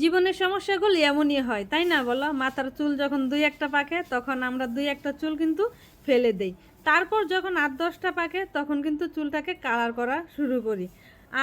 জীবনের সমস্যাগুলি এমনই হয়, তাই না বলো? মাথার চুল যখন দুই একটা পাকে, তখন আমরা দুই একটা চুল কিন্তু ফেলে দেই। তারপর যখন আট দশটা পাকে, তখন কিন্তু চুলটাকে কালার করা শুরু করি।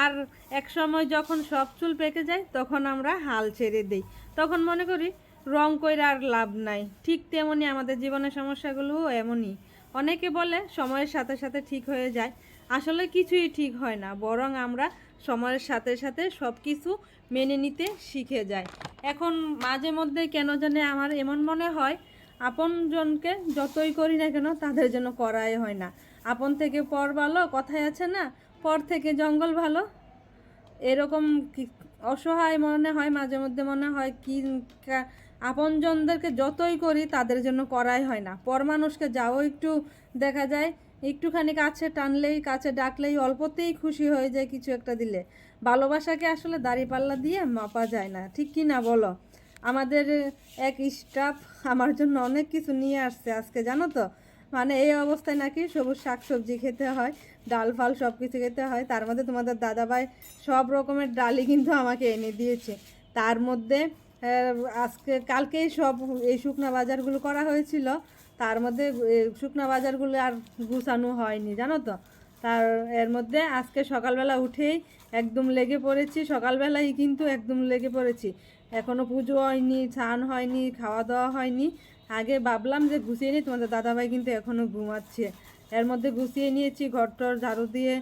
আর এক সময় যখন সব চুল পেকে যায়, তখন আমরা হাল ছেড়ে দেই। তখন মনে করি, রং কইরা আর লাভ নাই। ঠিক তেমনই আমাদের জীবনের সমস্যাগুলোও এমনই। অনেকে বলে, সময়ের সাথে সাথে ঠিক হয়ে যায়। আসলে কিছুই ঠিক হয় না, বরং আমরা সময়ের সাথে সাথে সব কিছু মেনে নিতে শিখে যায়। এখন মাঝে মধ্যে কেন জানে আমার এমন মনে হয় আপনজনকে যতই করি না কেন তাদের জন্য করাই হয় না। আপন থেকে পর ভালো, কথায় আছে না, পর থেকে জঙ্গল ভালো। এরকম অসহায় মনে হয়, মাঝে মধ্যে মনে হয় কা- আপনজনদেরকে যতই করি তাদের জন্য করাই হয় না। পর মানুষকে যাও একটু দেখা যায় একটুখানি কাছে টানলেই, কাছে ডাকলেই অল্পতেই খুশি হয়ে যায় কিছু একটা দিলে। ভালোবাসাকে আসলে দাড়িপাল্লা দিয়ে মাপা যায় না। ঠিক কি না বলো? আমাদের এক স্টাফ আমার জন্য অনেক কিছু নিয়ে আসছে আজকে, জানো তো? মানে এই অবস্থায় নাকি সবুজ শাকসবজি খেতে হয়, ডাল ফাল সব কিছু খেতে হয়। তার মধ্যে তোমাদের দাদাভাই সব রকমের ডালই কিন্তু আমাকে এনে দিয়েছে। তার মধ্যে আজকে, কালকেই সব এই শুকনা বাজারগুলো করা হয়েছিল। তার মধ্যে শুকনা বাজারগুলো আর গুছানো হয়নি, জানো তো? তার, এর মধ্যে আজকে সকালবেলা উঠেই একদম লেগে পড়েছি, সকালবেলাই কিন্তু একদম লেগে পড়েছি। এখনও পুজো হয়নি, স্নান হয়নি, খাওয়া দাওয়া হয়নি। আগে ভাবলাম যে গুছিয়ে নিই, তোমাদের দাদাভাই কিন্তু এখনও ঘুমাচ্ছে। এর মধ্যে গুছিয়ে নিয়েছি, ঘরটর ঝাড়ু দিয়ে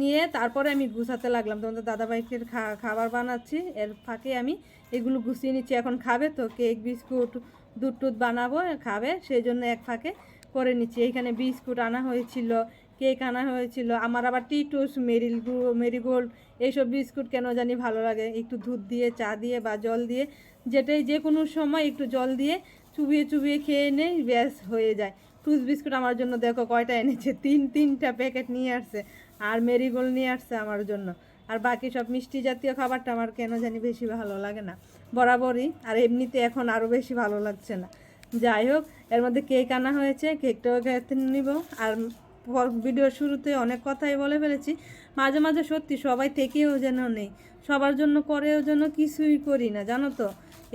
নিয়ে তারপরে আমি গুছাতে লাগলাম। তোমাদের দাদাভাইকে খাবার বানাচ্ছি, এর ফাঁকে আমি এগুলো গুছিয়ে নিচ্ছি। এখন খাবে তো, কেক, বিস্কুট দুধ টুধ বানাবো, খাবে সেই জন্য এক ফাঁকে করে নিচ্ছি। এইখানে বিস্কুট আনা হয়েছিল, কেক আনা হয়েছিল, আমার আবার টিটোস, মেরিল মেরিগোল্ড, এইসব বিস্কুট কেন জানি ভালো লাগে। একটু দুধ দিয়ে, চা দিয়ে বা জল দিয়ে, যেটাই যে কোনো সময় একটু জল দিয়ে চুবিয়ে চুবিয়ে খেয়ে নেই, ব্যাস হয়ে যায়। টুস বিস্কুট আমার জন্য দেখো কয়টা এনেছে, তিন, তিনটা প্যাকেট নিয়ে আসছে, আর মেরিগোল্ড নিয়ে আসছে আমার জন্য। আর বাকি সব মিষ্টি জাতীয় খাবারটা আমার কেন জানি বেশি ভালো লাগে না। বরাবরই, আর এমনিতে এখন আরও বেশি ভালো লাগছে না। যাই হোক, এর মধ্যে কেক আনা হয়েছে, কেকটাও খেতে নিব। আর ভিডিওর শুরুতে অনেক কথাই বলে ফেলেছি। মাঝে মাঝে সত্যি সবাই থেকেও যেন নেই। সবার জন্য করেও যেন কিছুই করি না, জানো তো?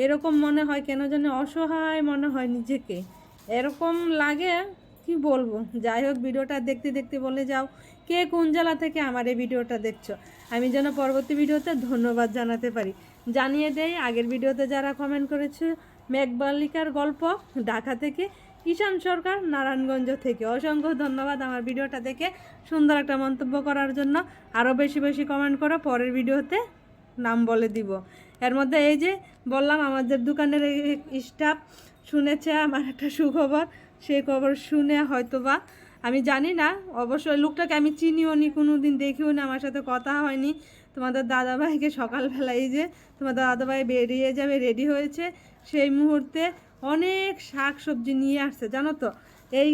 এরকম মনে হয় কেন যেন অসহায় মনে হয় নিজেকে। এরকম লাগে, কি বলব? যাই হোক, ভিডিওটা দেখতে দেখতে বলে যাও। কে কোন জেলা থেকে আমার এই ভিডিওটা দেখছ? আমি যেন পরবর্তী ভিডিওতে ধন্যবাদ জানাতে পারি। জানিয়ে দেই, আগের ভিডিওতে যারা কমেন্ট করেছে, মেঘবালিকার গল্প ঢাকা থেকে, ঈশান সরকার নারায়ণগঞ্জ থেকে। অসংখ্য ধন্যবাদ আমার ভিডিওটা দেখে সুন্দর একটা মন্তব্য করার জন্য। আরও বেশি বেশি কমেন্ট করো, পরের ভিডিওতে নাম বলে দিব। এর মধ্যে এই যে বললাম, আমাদের দোকানের স্টাফ শুনেছে আমার একটা সুখবর। সেই খবর শুনে হয়তো বা আমি জানি না অবশ্যই লোকটাকে আমি চিনিও নি কোনো দিন দেখিও না, আমার সাথে কথা হয়নি। তোমাদের দাদাভাইকে সকালবেলা এই যে তোমাদের দাদাভাই বেরিয়ে যাবে রেডি হয়েছে, সেই মুহূর্তে অনেক শাক সবজি নিয়ে আসছে, জানো তো? এই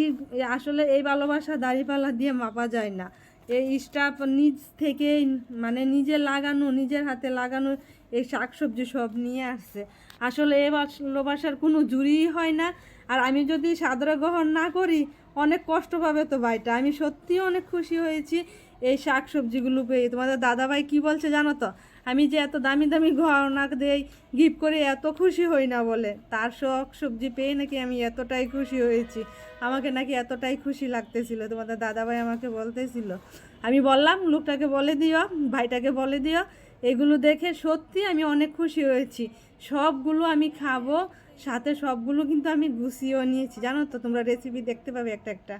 আসলে এই ভালোবাসা দাড়িপাল্লা দিয়ে মাপা যায় না। এই স্টাফ নিজ থেকে মানে নিজে লাগানো, নিজের হাতে লাগানো এই শাকসবজি সব নিয়ে আসছে। আসলে এই ভালোবাসার কোনো জুড়িই হয় না। আর আমি যদি সাদরা গ্রহণ না করি, অনেক কষ্ট পাবে তো ভাইটা। আমি সত্যিই অনেক খুশি হয়েছি এই শাক সবজিগুলো পেয়ে। তোমাদের দাদাভাই কি বলছে জানো তো? আমি যে এত দামি দামি গহনা দেই, গিফট করে এত খুশি হই না বলে। তার শখ সবজি পেয়ে নাকি আমি এতটাই খুশি হয়েছি। আমাকে নাকি এতটাই খুশি লাগতেছিল। তোমাদের দাদাভাই আমাকে বলতেছিল। আমি বললাম, লোকটাকে বলে দিও, ভাইটাকে বলে দিও এগুলো দেখে সত্যি আমি অনেক খুশি হয়েছি। সবগুলো আমি খাব, সাথে সবগুলো কিন্তু আমি গুছিয়েও নিয়েছি। জানো তো, তোমরা রেসিপি দেখতে পাবে একটা একটা।